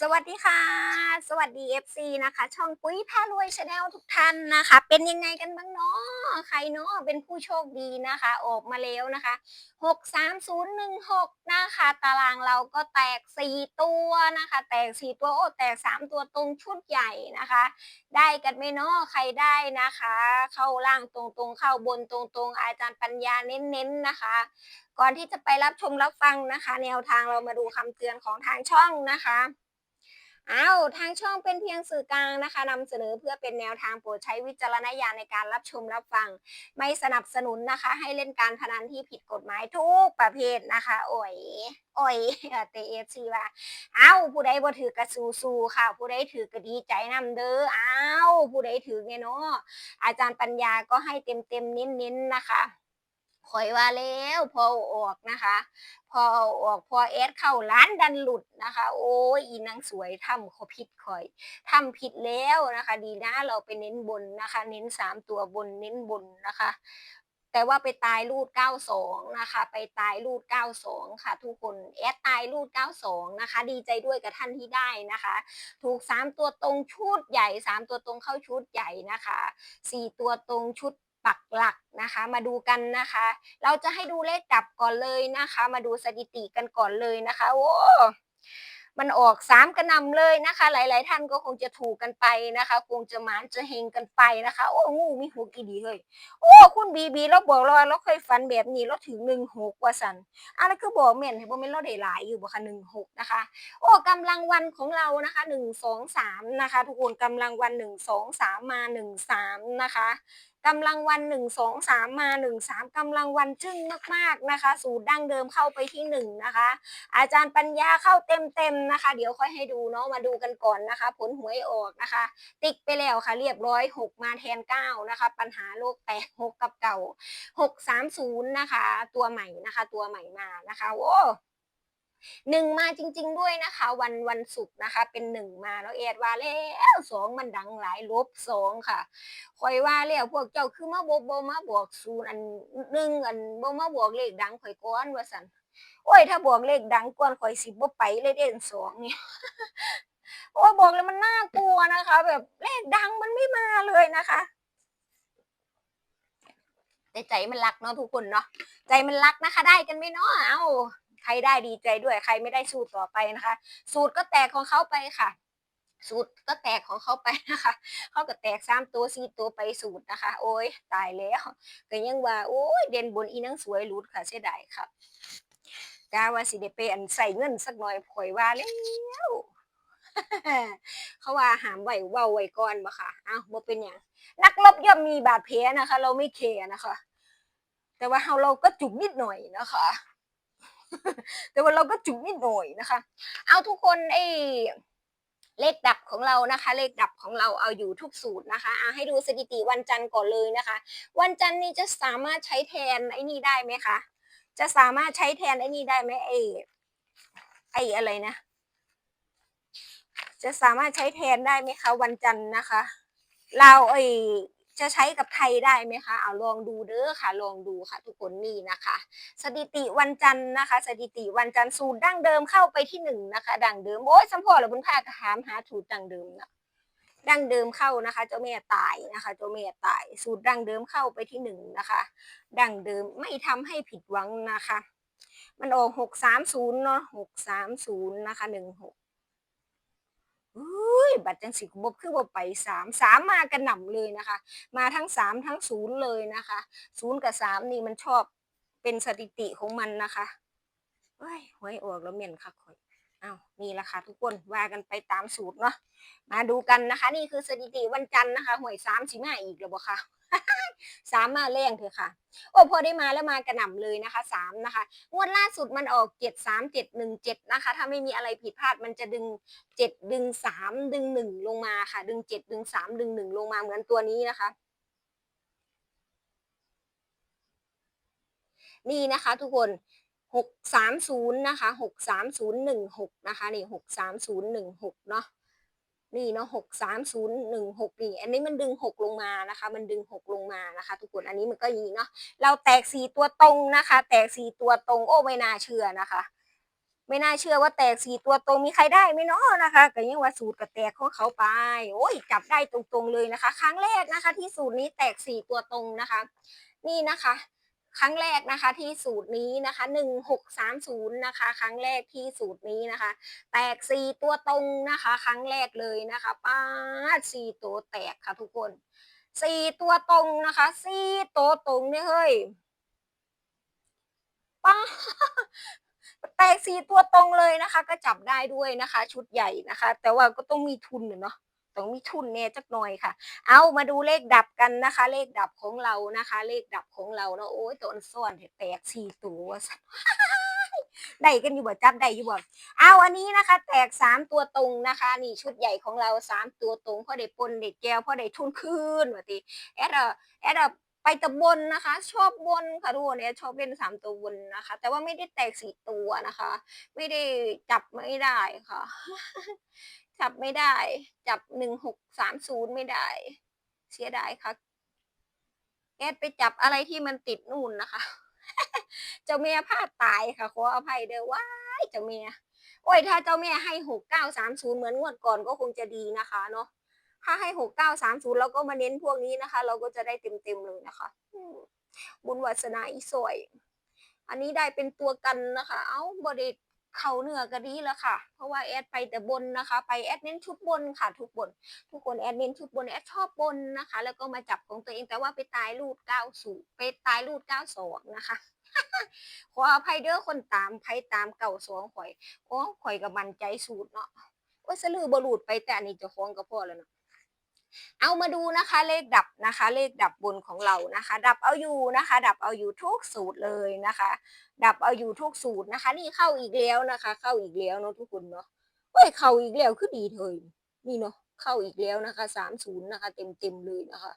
สวัสดีค่ะ สวัสดี FC นะคะ ช่องปุ้ยพารวยชาแนลทุกท่านนะคะ เป็นยังไงกันบ้างเนาะใครเนาะเป็นผู้โชคดีนะคะออกมาแล้วนะคะ 63016 นะคะ ตารางเราก็แตก 4 ตัวนะคะ แตก 4 ตัวโอ้แตก 3 ตัวตรงชุดใหญ่นะคะ ได้กันไหมเนาะใครได้นะคะ เข้าล่างตรงๆ เข้าบนตรงๆ อาจารย์ปัญญาเน้นๆนะคะก่อนที่จะไปรับชมรับฟังนะคะ แนวทางเรามาดูคำเตือนของทางช่องนะคะ อ้าวทางช่องเป็นเพียงสื่อกลางนะคะนำเสนอเพื่อเป็นแนวทางโปรดใช้วิจารณญาณในการรับชมรับฟัง ไม่สนับสนุนนะคะ ให้เล่นการพนันที่ผิดกฎหมายทุกประเภทนะคะ โอ้ยโอ้ยเตเอฟซีว่าอ้าวผู้ใดบ่ถือกระสูสูค่ะ ผู้ใดถือกระดีใจนำเด้ออ้าวผู้ใดถือไงเนาะอาจารย์ปัญญาก็ให้เต็มเต็มเน้นๆนะคะ คอยว่าแล้วพอออกนะคะ พอออกพอเอสเข้าร้านดันหลุดนะคะ โอ้ยอีนางสวยทำเขาผิดคอยทำผิดแล้วนะคะ ดีนะเราไปเน้นบนนะคะ เน้นสามตัวบนเน้นบนนะคะ แต่ว่าไปตายรูด 92 นะคะ ไปตายรูด 92 ค่ะ ทุกคนแอดตายรูด 92 นะคะ ดีใจด้วยกับท่านที่ได้นะคะ ถูก 3 ตัวตรงชุดใหญ่ 3 ตัวตรงเข้าชุดใหญ่นะคะ 4 ตัวตรงชุด ปักหลักนะคะมาดูกันนะคะ เราจะให้ดูเลขดับก่อนเลยนะคะ มาดูสถิติกันก่อนเลยนะคะโอ้มันออกสามกระนำเลยนะคะ หลาย ๆ ท่านก็คงจะถูกกันไปนะคะ คงจะหมานจะเฮงกันไปนะคะ โอ้งูมีหัวกี่ดีเฮ้ยโอ้คุณบีบีเราบอกเราเราเคยฝันแบบนี้เราถึงหนึ่งหกว่าสันอะไรคือบอกเม่นให้บ่แม่นเราได้หลายอยู่บ่คะหนึ่งหกนะคะ โอ้กำลังวันของเรานะคะหนึ่งสองสามนะคะ ทุกคนกำลังวันหนึ่งสองสามมาหนึ่งสามนะคะ กำลังวันหนึ่งสองสามมาหนึ่งสามกำลังวันจึ้งมากๆนะคะ สูตรดั้งเดิมเข้าไปที่หนึ่งนะคะ อาจารย์ปัญญาเข้าเต็มๆนะคะ เดี๋ยวค่อยให้ดูเนาะมาดูกันก่อนนะคะ ผลหวยออกนะคะ ติ๊กไปแล้วค่ะ เรียบร้อยหกมาแทนเก้านะคะ ปัญหาโลกแตกหกกับเก่าหกสามศูนย์นะคะ ตัวใหม่นะคะ ตัวใหม่มานะคะโอ้ หนึ่งมาจริง ๆ ด้วยนะคะ วันวันศุกร์นะคะ เป็นหนึ่งมาแล้วเอ็ดว่าแล้วสองมันดังหลายลบสองค่ะคอยว่าแล้วพวกเจ้าคือมาบโบมาบอกศูนย์อันหนึ่งอันบมาบอกเลขดังข่อยก้อนว่าสันโอ้ยถ้าบอกเลขดังกวนข่อยสิบ่ไปเลยเด่นสองเนี่ยโอ้บอกแล้วมันน่ากลัวนะคะ แบบเลขดังมันไม่มาเลยนะคะแต่ใจมันรักเนาะทุกคนเนาะใจมันรักนะคะ ได้กันไหมเนาะเอ้า ใครได้ดีใจด้วยใครไม่ได้สูตรต่อไปนะคะ สูตรก็แตกของเขาไปค่ะ สูตรก็แตกของเขาไปนะคะเขาก็แตกสามตัวสี่ตัวไปสูตรนะคะ โอ้ยตายแล้วก็ยังว่าโอ้ยเด่นบนอีนังสวยหลุดค่ะเสียดายครับกาว่าสิได้ไปอันใส่เงินสักหน่อยข่อยว่าแล้วเขาว่าหามไหวเว้าไวก่อนบ่ค่ะอ้าวบ่เป็นหยังนักรบย่อมมีบาดแผลนะคะ เราไม่เคร์นะคะ แต่ว่าเราเราก็จุกนิดหน่อยนะคะ แต่ว่าเราก็จุกนิดหน่อยนะคะ เอาทุกคนไอ้เลขดับของเรานะคะ เลขดับของเราเอาอยู่ทุกสูตรนะคะเอาให้ดูสถิติวันจันทร์ก่อนเลยนะคะ วันจันทร์นี้จะสามารถใช้แทนไอ้นี่ได้ไหมคะ จะสามารถใช้แทนไอ้นี่ได้ไหมไอ้ไอ้อะไรนะ จะสามารถใช้แทนได้ไหมคะ วันจันทร์นะคะ เราเอ้ จะใช้กับไทยได้ไหมคะเอาลองดูเด้อค่ะ ลองดูค่ะทุกคนนี่นะคะ สถิติวันจันทร์นะคะ สถิติวันจันทร์สูตรดั้งเดิมเข้าไปที่หนึ่งนะคะ ดั้งเดิมโอ้ยสัมพอหรือบุญพากถามหาสูตรดั้งเดิมนะดั้งเดิมเข้านะคะ เจ้าแม่ตายนะคะ เจ้าแม่ตาย สูตรดั้งเดิมเข้าไปที่หนึ่งนะคะ ดั้งเดิมไม่ทำให้ผิดหวังนะคะ มันออกหกสามศูนย์เนาะหกสามศูนย์นะคะหนึ่งหก อุ้ยบัตรจังสิบบคือบบไปสามสามมากระหน่ำเลยนะคะ มาทั้งสามทั้งศูนย์เลยนะคะศูนย์กับสามนี่มันชอบเป็นสถิติของมันนะคะเฮ้ยหวยออกแล้วเมียนค่ะคอย อ้าวนี่แหละค่ะทุกคนว่ากันไปตามสูตรเนาะมาดูกันนะคะ นี่คือสถิติวันจันทร์นะคะหวยสามสิมาอีกแล้วบ่คะสามมาแรงเถอะค่ะ โอ้พอได้มาแล้วมากระหน่ำเลยนะคะสามนะคะ งวดล่าสุดมันออกเจ็ดสามเจ็ดหนึ่งเจ็ดนะคะ ถ้าไม่มีอะไรผิดพลาดมันจะดึงเจ็ดดึงสามดึงหนึ่งลงมาค่ะ ดึงเจ็ดดึงสามดึงหนึ่งลงมาเหมือนตัวนี้นะคะนี่นะคะทุกคน หกสามศูนย์นะคะหกสามศูนย์หนึ่งหกนะคะ นี่หกสามศูนย์หนึ่งหกเนาะนี่เนาะหกสามศูนย์หนึ่งหกนี่ อันนี้มันดึงหกลงมานะคะ มันดึงหกลงมานะคะ ทุกคน อันนี้มันก็ยีเนาะ เราแตกสี่ตัวตรงนะคะ แตกสี่ตัวตรง โอ้ไม่น่าเชื่อนะคะ ไม่น่าเชื่อว่าแตกสี่ตัวตรงมีใครได้ไหมเนาะนะคะก็ยังว่าสูตรกับแตกของเขาไป โอ้ยจับได้ตรงๆเลยนะคะ ครั้งแรกนะคะ ที่สูตรนี้แตกสี่ตัวตรงนะคะ นี่นะคะ ครั้งแรกนะคะที่สูตรนี้นะคะหนึ่งหกสามศูนย์นะคะ ครั้งแรกที่สูตรนี้นะคะ แตกสี่ตัวตรงนะคะ ครั้งแรกเลยนะคะป้าสี่ตัวแตกค่ะทุกคนสี่ตัวตรงนะคะสี่ตัวตรงเนี่ยเฮ้ยป้าแตกสี่ตัวตรงเลยนะคะ ก็จับได้ด้วยนะคะ ชุดใหญ่นะคะ แต่ว่าก็ต้องมีทุนเนาะ ต้องมีทุนแน่จักหน่อยค่ะ เอามาดูเลขดับกันนะคะ เลขดับของเรานะคะ เลขดับของเราเนาะโอ้ยตัวอันซ่อนแตกสี่ตัวได้กันอยู่บ่จับได้อยู่บ่เอาอันนี้นะคะ แตกสามตัวตรงนะคะ นี่ชุดใหญ่ของเราสามตัวตรงพอได้ปนเด็ดแก้วพอได้ทุนคืนว่าติแอดแอดไปตะบนนะคะ ชอบบนค่ะทุกคนแอดชอบเล่นสามตัวบนนะคะ แต่ว่าไม่ได้แตกสี่ตัวนะคะ ไม่ได้จับไม่ได้ค่ะ จับไม่ได้ จับหนึ่งหกสามศูนย์ไม่ได้ เสียดายค่ะ แอดไปจับอะไรที่มันติดนู่นนะคะ เจ้าแม่พลาดตายค่ะ ขออภัยเด้อว้ายเจ้าแม่โอ้ยถ้าเจ้าแม่ให้หกเก้าสามศูนย์เหมือนงวดก่อนก็คงจะดีนะคะเนาะถ้าให้หกเก้าสามศูนย์เราก็มาเน้นพวกนี้นะคะ เราก็จะได้เต็มเต็มเลยนะคะบุญวัสนาอีสวย อันนี้ได้เป็นตัวกันนะคะ เอ้าบไดิ เขาเหนือก็ดีแล้วค่ะ เพราะว่าแอดไปแต่บนนะคะ ไปแอดเน้นชุดบนค่ะทุกบน ทุกคนแอดเน้นชุดบนแอดชอบบนนะคะ แล้วก็มาจับของตัวเองแต่ว่าไปตายรูดเก้าสูไปตายรูดเก้าสองนะคะขออภัยเด้อคนตามใครตามเก่าสองข่อยโอ้ข่อยกับมันใจสูตรเนาะว่าสลือบรูดไปแต่อันนี้จะฟ้องก็พอแล้วเนาะ เอามาดูนะคะเลขดับนะคะ เลขดับบนของเรานะคะ ดับเอาอยู่นะคะ ดับเอาอยู่ทุกสูตรเลยนะคะ ดับเอาอยู่ทุกสูตรนะคะ นี่เข้าอีกแล้วนะคะ เข้าอีกแล้วเนาะทุกคนเนาะเฮ้ยเข้าอีกแล้วคือดีเถยนี่เนาะเข้าอีกแล้วนะคะสามศูนย์นะคะ เต็มเต็มเลยนะคะ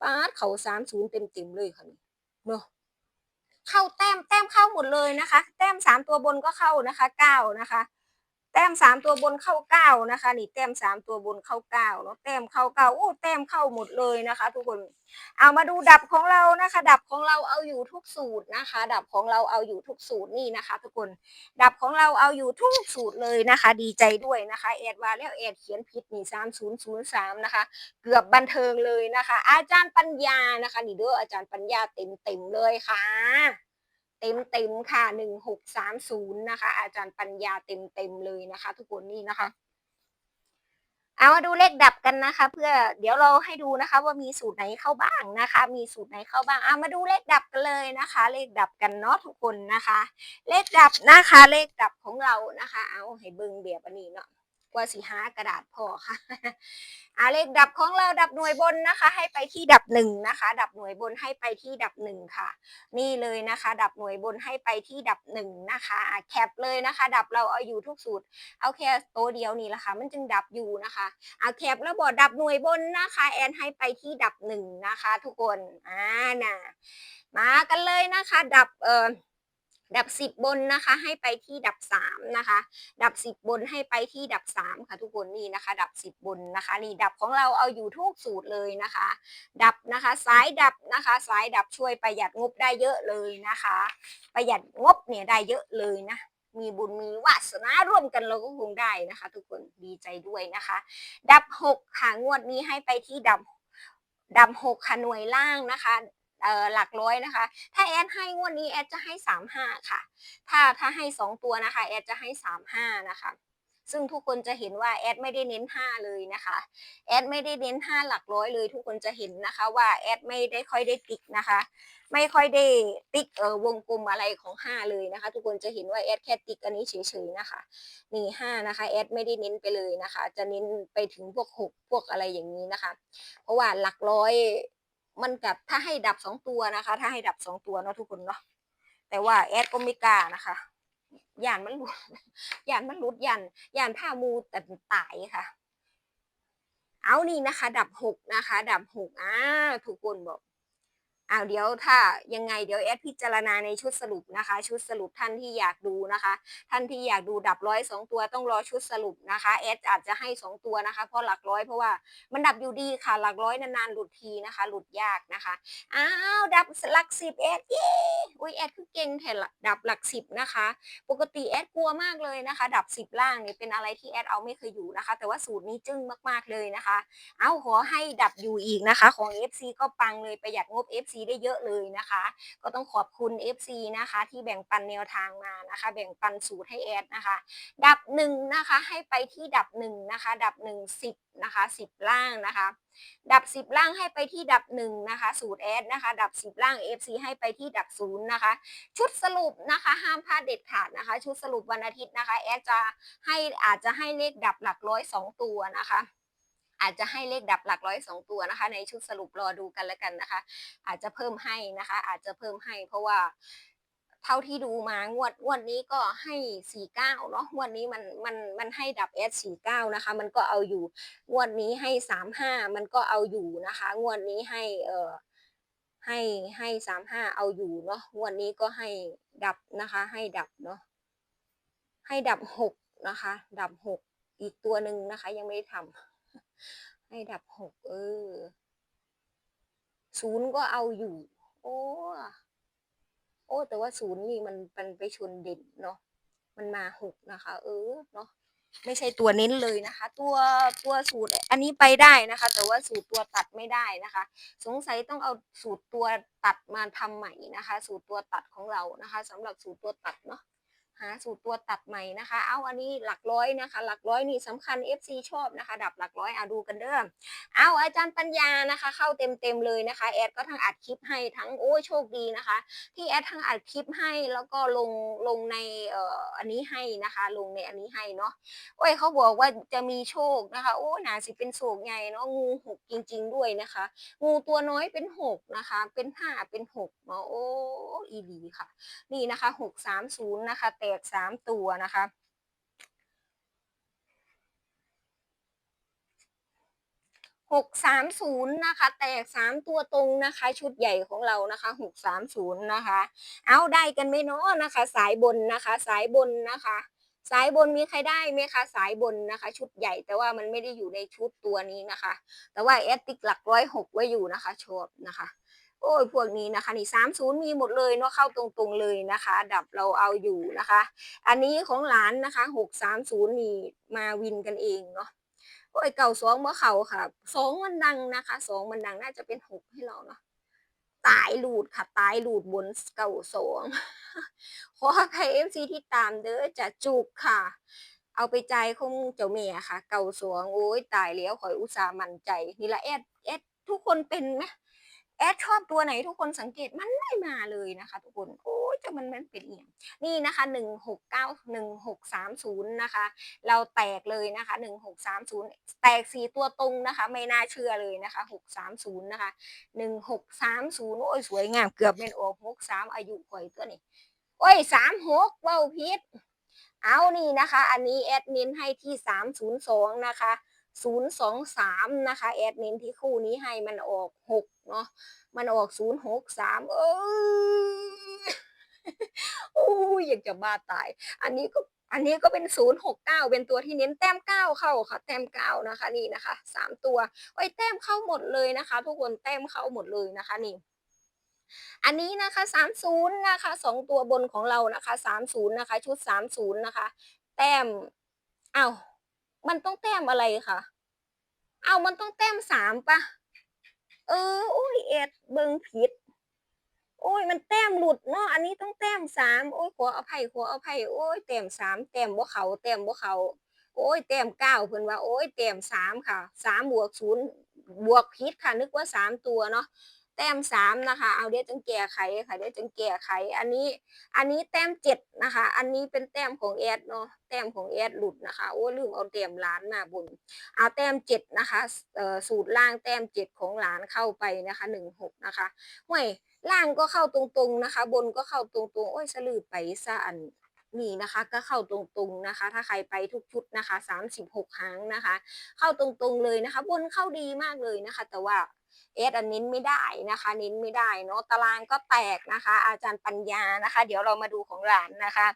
ป้าดเขาสามศูนย์เต็มเต็มเลยค่ะนี่เนาะเข้าแต้มแต้มเข้าหมดเลยนะคะ แต้มสามตัวบนก็เข้านะคะเก้านะคะ แต้มสามตัวบนเข้าเก้านะคะ นี่แต้มสามตัวบนเข้าเก้าเนาะแต้มเข้าเก้าโอ้แต้มเข้าหมดเลยนะคะ ทุกคนเอามาดูดับของเรานะคะ ดับของเราเอาอยู่ทุกสูตรนะคะ ดับของเราเอาอยู่ทุกสูตรนี่นะคะ ทุกคนดับของเราเอาอยู่ทุกสูตรเลยนะคะ ดีใจด้วยนะคะแอดวาแล้วแอดเขียนผิดนี่สามศูนย์ศูนย์สามนะคะ เกือบบันเทิงเลยนะคะ อาจารย์ปัญญานะคะนี่เด้ออาจารย์ปัญญาเต็มเต็มเลยค่ะ เต็มเต็มค่ะหนึ่งหกสามศูนย์นะคะ อาจารย์ปัญญาเต็มเต็มเลยนะคะ ทุกคนนี่นะคะ เอามาดูเลขดับกันนะคะ เพื่อเดี๋ยวเราให้ดูนะคะ ว่ามีสูตรไหนเข้าบ้างนะคะ มีสูตรไหนเข้าบ้างเอามาดูเลขดับกันเลยนะคะ เลขดับกันเนาะทุกคนนะคะ เลขดับนะคะ เลขดับของเรานะคะ เอาให้เบิ่งแบบอันนี้เนาะ กว่าสีหากระดาษพอค่ะอาเลขดับของเราดับหน่วยบนนะคะ ให้ไปที่ดับหนึ่งนะคะ ดับหน่วยบนให้ไปที่ดับหนึ่งค่ะ นี่เลยนะคะ ดับหน่วยบนให้ไปที่ดับหนึ่งนะคะอะแคปเลยนะคะ ดับเราเอาอยู่ทุกสูตร เอาแค่ตัวเดียวนี่แหละค่ะ มันจึงดับอยู่นะคะเอาแคปแล้วบอกดับหน่วยบนนะคะ แอนให้ไปที่ดับหนึ่งนะคะ ทุกคนอ่าน่ะมากันเลยนะคะ ดับเอ่อ ดับสิบบนนะคะ ให้ไปที่ดับสามนะคะ ดับสิบบนให้ไปที่ดับสามค่ะทุกคนนี่นะคะ ดับสิบบนนะคะนี่ดับของเราเอาอยู่ทุกสูตรเลยนะคะ ดับนะคะสายดับนะคะสายดับช่วยประหยัดงบได้เยอะเลยนะคะ ประหยัดงบเนี่ยได้เยอะเลยนะมีบุญมีวาสนาร่วมกันเราก็คงได้นะคะ ทุกคนดีใจด้วยนะคะ ดับหกค่ะงวดนี้ให้ไปที่ดับดับหกค่ะหน่วยล่างนะคะ เอ่อหลักร้อยนะคะ ถ้าแอดให้งวดนี้แอดจะให้สามห้าค่ะ ถ้าถ้าให้สองตัวนะคะแอดจะให้สามห้านะคะ ซึ่งทุกคนจะเห็นว่าแอดไม่ได้เน้นห้าเลยนะคะแอดไม่ได้เน้นห้าหลักร้อยเลย ทุกคนจะเห็นนะคะว่าแอดไม่ได้ค่อยได้ติ๊กนะคะ ไม่ค่อยได้ติ๊กเออวงกลมอะไรของห้าเลยนะคะ ทุกคนจะเห็นว่าแอดแค่ติ๊กอันนี้เฉยๆนะคะนี่ห้านะคะแอดไม่ได้เน้นไปเลยนะคะ จะเน้นไปถึงพวกหกพวกอะไรอย่างนี้นะคะ เพราะว่าหลักร้อย มันกับถ้าให้ดับสองตัวนะคะ ถ้าให้ดับสองตัวเนาะทุกคนเนาะแต่ว่าแอดก็ไม่กล้านะคะยานมันหลุดยานมันหลุดยานยานผ้ามูแต่ตายค่ะ เอานี่นะคะ ดับหกนะคะ ดับหกอ่าทุกคนบอก อ้าวเดี๋ยวถ้ายังไงเดี๋ยวแอดพิจารณาในชุดสรุปนะคะ ชุดสรุปท่านที่อยากดูนะคะ ท่านที่อยากดูดับร้อยสองตัวต้องรอชุดสรุปนะคะแอดอาจจะให้สองตัวนะคะ เพราะหลักร้อยเพราะว่ามันดับอยู่ดีค่ะ หลักร้อยนานๆหลุดทีนะคะ หลุดยากนะคะอ้าวดับหลักสิบแอดเย้อุ้ยแอดคือเก่งแทนดับหลักสิบนะคะ ปกติแอดกลัวมากเลยนะคะ ดับสิบล่างเนี่ยเป็นอะไรที่แอดเอาไม่เคยอยู่นะคะ แต่ว่าสูตรนี้จึ้งมากๆเลยนะคะ เอาขอให้ดับอยู่อีกนะคะ ของ FC ก็ปังเลยประหยัดงบ FC ได้เยอะเลยนะคะ ก็ต้องขอบคุณ FC นะคะ ที่แบ่งปันแนวทางมานะคะ แบ่งปันสูตรให้แอดนะคะ ดับหนึ่งนะคะให้ไปที่ดับหนึ่งนะคะ ดับหนึ่งสิบนะคะสิบล่างนะคะ ดับสิบล่างให้ไปที่ดับหนึ่งนะคะสูตรแอดนะคะ ดับสิบล่าง FC ให้ไปที่ดับศูนย์นะคะ ชุดสรุปนะคะ ห้ามพลาดเด็ดขาดนะคะ ชุดสรุปวันอาทิตย์นะคะแอดจะให้อาจจะให้เลขดับหลักร้อยสองตัวนะคะ อาจจะให้เลขดับหลักร้อยสองตัวนะคะ ในชุดสรุปรอดูกันแล้วกันนะคะ อาจจะเพิ่มให้นะคะ อาจจะเพิ่มให้เพราะว่าเท่าที่ดูมางวดงวดนี้ก็ให้สี่เก้าเนาะงวดนี้มันมันมันให้ดับเอสสี่เก้านะคะ มันก็เอาอยู่งวดนี้ให้สามห้ามันก็เอาอยู่นะคะ งวดนี้ให้เอ่อให้ให้สามห้าเอาอยู่เนาะงวดนี้ก็ให้ดับนะคะ ให้ดับเนาะให้ดับหกนะคะ ดับหกอีกตัวหนึ่งนะคะ ยังไม่ได้ทำ ให้ดับหกเออศูนย์ก็เอาอยู่ โอ้โอ้แต่ว่าศูนย์นี่มันมันไปชนเด่นเนาะมันมาหกนะคะ เออเนาะไม่ใช่ตัวเน้นเลยนะคะ ตัวตัวสูตรอันนี้ไปได้นะคะ แต่ว่าสูตรตัวตัดไม่ได้นะคะ สงสัยต้องเอาสูตรตัวตัดมาทำใหม่นะคะ สูตรตัวตัดของเรานะคะสำหรับสูตรตัวตัดเนาะ หาสูตรตัวตัดใหม่นะคะ เอาอันนี้หลักร้อยนะคะ หลักร้อยนี่สำคัญ FC ชอบนะคะ ดับหลักร้อยเอาดูกันเด้อเอาอาจารย์ปัญญานะคะ เข้าเต็มๆเลยนะคะแอดก็ทั้งอัดคลิปให้ทั้งโอ้ยโชคดีนะคะ ที่แอดทั้งอัดคลิปให้แล้วก็ลงลงในเอ่ออันนี้ให้นะคะ ลงในอันนี้ให้เนาะโอ้ยเขาบอกว่าจะมีโชคนะคะ โอ้หนาสิเป็นโศกใหญ่เนาะงูหกจริง ๆ ด้วยนะคะ งูตัวน้อยเป็นหกนะคะ เป็นห้าเป็นหกเนาะโอ้อีดีค่ะ นี่นะคะหกสามศูนย์นะคะตกสามตัวนะคะหกสามศูนย์นะคะ แตกสามตัวตรงนะคะ ชุดใหญ่ของเรานะคะหกสามศูนย์นะคะ เอาได้กันไหมเนาะนะคะ สายบนนะคะ สายบนนะคะสายบนมีใครได้ไหมคะ สายบนนะคะ ชุดใหญ่แต่ว่ามันไม่ได้อยู่ในชุดตัวนี้นะคะ แต่ว่าแอดติกหลักร้อยหกไว้อยู่นะคะชอบนะคะ โอ้ยพวกนี้นะคะนี่สามศูนย์มีหมดเลยเนาะเข้าตรงๆเลยนะคะ ดับเราเอาอยู่นะคะ อันนี้ของหลานนะคะหกสามศูนย์นี่มาวินกันเองเนาะโอ้ยเก่าสองเมื่อเขาค่ะสองมันดังนะคะสองมันดังน่าจะเป็นหกให้เราเนาะตายหลูดค่ะตายหลูดบนเก่าสองขอใครเอฟซีที่ตามเด้อจะจุกค่ะ เอาไปใจคงเจ้าแม่ค่ะ เก่าสวงโอ้ยตายแล้วขอยอุตส่าห์มั่นใจ นี่ละแอดแอดทุกคนเป็นไหม แอดชอบตัวไหนทุกคนสังเกตมันไม่มาเลยนะคะ ทุกคนโอ้ยจะมันมันเป็นเอียงนี่นะคะหนึ่งหกเก้าหนึ่งหกสามศูนย์นะคะ เราแตกเลยนะคะหนึ่งหกสามศูนย์แตกสี่ตัวตรงนะคะ ไม่น่าเชื่อเลยนะคะหกสามศูนย์นะคะหนึ่งหกสามศูนย์โอ้ยสวยงามเกือบเป็นออกหกสามอายุข่อยตัวนี้โอ้ยสามหกเว้าพิษเอานี่นะคะ อันนี้แอดมินให้ที่สามศูนย์สองนะคะ ศูนย์สองสามนะคะ แอดมินที่คู่นี้ให้มันออกหกเนาะมันออกศูนย์หกสามเออโอ้ยอยากจะบ้าตาย อันนี้ก็อันนี้ก็เป็นศูนย์หกเก้าเป็นตัวที่เน้นแต้มเก้าเข้าค่ะ แต้มเก้านะคะ นี่นะคะสามตัวโอ้แต้มเข้าหมดเลยนะคะ ทุกคนแต้มเข้าหมดเลยนะคะนี่อันนี้นะคะสามศูนย์นะคะสองตัวบนของเรานะคะสามศูนย์นะคะ ชุดสามศูนย์นะคะ แต้มอ้าว มันต้องแต้มอะไรคะเอามันต้องแต้มสามปะเออโอ้ยเอ็ดเบิงผิด โอ้ย มันแต้มหลุดเนาะอันนี้ต้องแต้มสามโอ้ยขออภัยขออภัยโอ้ยแต้มสามแต้มบ่เขาแต้มบ่เขาโอ้ยแต้มเก้าเพิ่นว่าโอ้ยแต้มสามค่ะสามบวกศูนย์บวกผิดค่ะ นึกว่าสามตัวเนาะ แต้มสามนะคะ เอาเดี๋ยวจังแก้ไขค่ะเดี๋ยวจังแก้ไข อันนี้ อันนี้แต้มเจ็ดนะคะ อันนี้เป็นแต้มของแอดเนาะ แต้มของแอดหลุดนะคะ โอ้ยลืมเอาแต้มล้านมาบน เอาแต้มเจ็ดนะคะสูตรล่างแต้มเจ็ดของหลานเข้าไปนะคะหนึ่งหกนะคะห่วยล่างก็เข้าตรงๆนะคะ บนก็เข้าตรงๆ โอ้ยสลือไปซะอันนี่นะคะก็เข้าตรงๆนะคะ ถ้าใครไปทุกชุดนะคะสามสิบหกครั้งนะคะ เข้าตรงๆเลยนะคะ บนเข้าดีมากเลยนะคะ แต่ว่า เอสอันนิ้นไม่ได้นะคะ นิ้นไม่ได้เนาะตารางก็แตกนะคะ อาจารย์ปัญญานะคะ เดี๋ยวเรามาดูของหลานนะคะ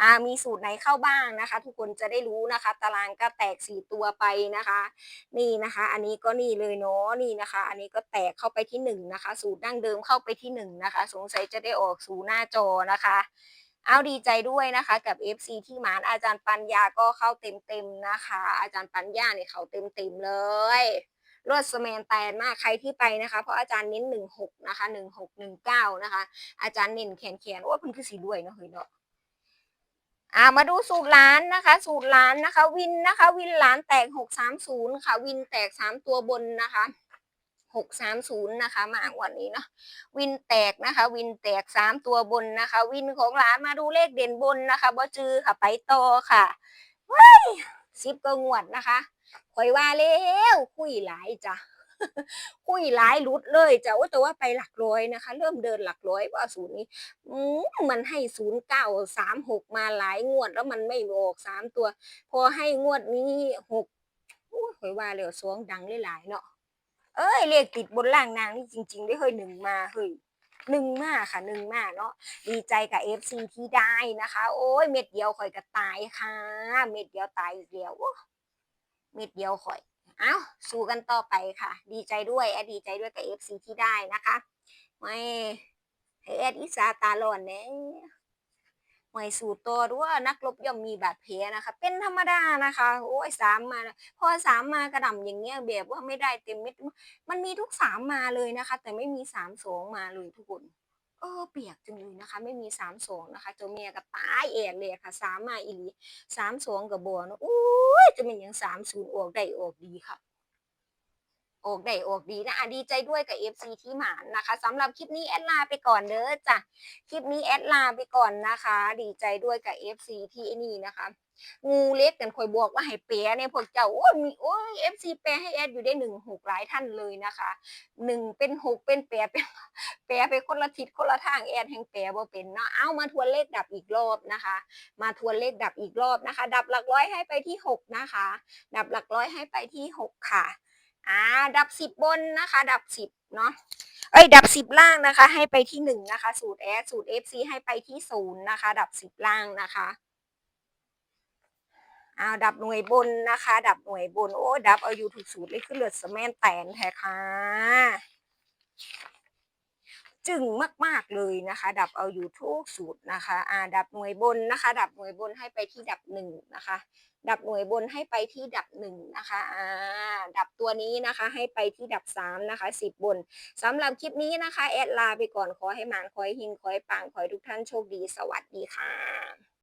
อ่ามีสูตรไหนเข้าบ้างนะคะ ทุกคนจะได้รู้นะคะ ตารางก็แตกสี่ตัวไปนะคะ นี่นะคะ อันนี้ก็นี่เลยเนาะนี่นะคะ อันนี้ก็แตกเข้าไปที่หนึ่งนะคะ สูตรดั้งเดิมเข้าไปที่หนึ่งนะคะ สงสัยจะได้ออกสู่หน้าจอนะคะเอาดีใจด้วยนะคะกับ FC ที่หมานอาจารย์ปัญญาก็เข้าเต็มๆนะคะ อาจารย์ปัญญาเนี่ยเขาเต็มๆเลย รวดสแมนแตนมากใครที่ไปนะคะ เพราะอาจารย์เน้นหนึ่งหกนะคะหนึ่งหกหนึ่งเก้านะคะ อาจารย์เน้นแขนแขนโอ้เพิ่นคือสีด้วยเนาะเฮ้ยเนาะอ่ามาดูสูตรล้านนะคะ สูตรล้านนะคะ วินนะคะ วินล้านแตกหกสามศูนย์ค่ะ วินแตกสามตัวบนนะคะหกสามศูนย์นะคะ มาวันนี้เนาะวินแตกนะคะ วินแตกสามตัวบนนะคะ วินของร้านมาดูเลขเด่นบนนะคะบ่จือค่ะไปต่อค่ะว้าย สิบก็งวดนะคะข่อยว่าแล้วคุยหลายจ้ะคุยหลายหลุดเลยจ้ะโอ้แต่ว่าไปหลักร้อยนะคะ เริ่มเดินหลักร้อยว่าศูนย์นี้มันให้ศูนย์เก้าสามหกมาหลายงวดแล้วมันไม่ออกสามตัว พอให้งวดนี้หกโอ้ยข่อยว่าแล้วสวงดังหลายๆเนาะเอ้ยเลขติดบนล่างนางนี่จริงๆได้เฮ้ยหนึ่งมาเฮ้ย หนึ่งมากค่ะหนึ่งมากเนาะดีใจกับเอฟซีที่ได้นะคะ โอ้ยเม็ดเดียวข่อยก็ตายค่ะ เม็ดเดียวตายอีกแล้วเม็ดเดียวข่อย เอ้าสู้กันต่อไปค่ะ ดีใจด้วยแอดดีใจด้วยกับเอฟซีที่ได้นะคะไม่ให้แอดอิสาตาหลอนเน่ หวยสู่ตัวด้วยนักรบย่อมมีบาดแผลนะคะ เป็นธรรมดานะคะ โอ้ยสามมา พอสามมากระหน่ำอย่างเงี้ยแบบว่าไม่ได้เต็มเม็ดมันมีทุกสามมาเลยนะคะ แต่ไม่มีสามสองมาเลยทุกคนเออเปียกจังเลยนะคะ ไม่มีสามสองนะคะเจ้าเมียกับตายแอนเลยค่ะสามมาอีหลีสามสองกับบัวเนาะอุ้ยจะเป็นอย่างสามศูนย์ออกได้ออกดีค่ะ ออกได้ออกดีนะอะดีใจด้วยกับ FC ที่หมานนะคะสำหรับคลิปนี้แอดลาไปก่อนเด้อจ้ะคลิปนี้แอดลาไปก่อนนะคะ ดีใจด้วยกับ FC ที่นี่นะคะ งูเล็กกันคอยบอกว่าให้แปรเนี่ยพวกเจ้าโอ้ยมีโอ้ย FC แปรให้แอดอยู่ได้หนึ่งหกหลายท่านเลยนะคะหนึ่งเป็นหกเป็นแปรเป็นแปรไปคนละทิศคนละทางแอดแห่งแปรบ่เป็นเนาะเอามาทวนเลขดับอีกรอบนะคะ มาทวนเลขดับอีกรอบนะคะ ดับหลักร้อยให้ไปที่หกนะคะ ดับหลักร้อยให้ไปที่หกค่ะ อ่า ดับสิบบนนะคะ ดับสิบเนาะเอ้ยดับสิบล่างนะคะ ให้ไปที่หนึ่งนะคะ สูตรแอสูตร FC ให้ไปที่ศูนย์นะคะ ดับสิบล่างนะคะอ้าวดับหน่วยบนนะคะ ดับหน่วยบนโอ้ดับเอาอยู่ถูกสูตรเลยคือเลือดสแมนแตนแท้ค่ะจึงมากๆเลยนะคะ ดับเอาอยู่ทุกสูตรนะคะอ่าดับหน่วยบนนะคะ ดับหน่วยบนให้ไปที่ดับหนึ่งนะคะ ดับหน่วยบนให้ไปที่ดับหนึ่งนะคะอ่าดับตัวนี้นะคะให้ไปที่ดับสามนะคะสิบบนสำหรับคลิปนี้นะคะแอดลาไปก่อนขอให้หมานขอให้หิงขอให้ปังขอให้ทุกท่านโชคดีสวัสดีค่ะ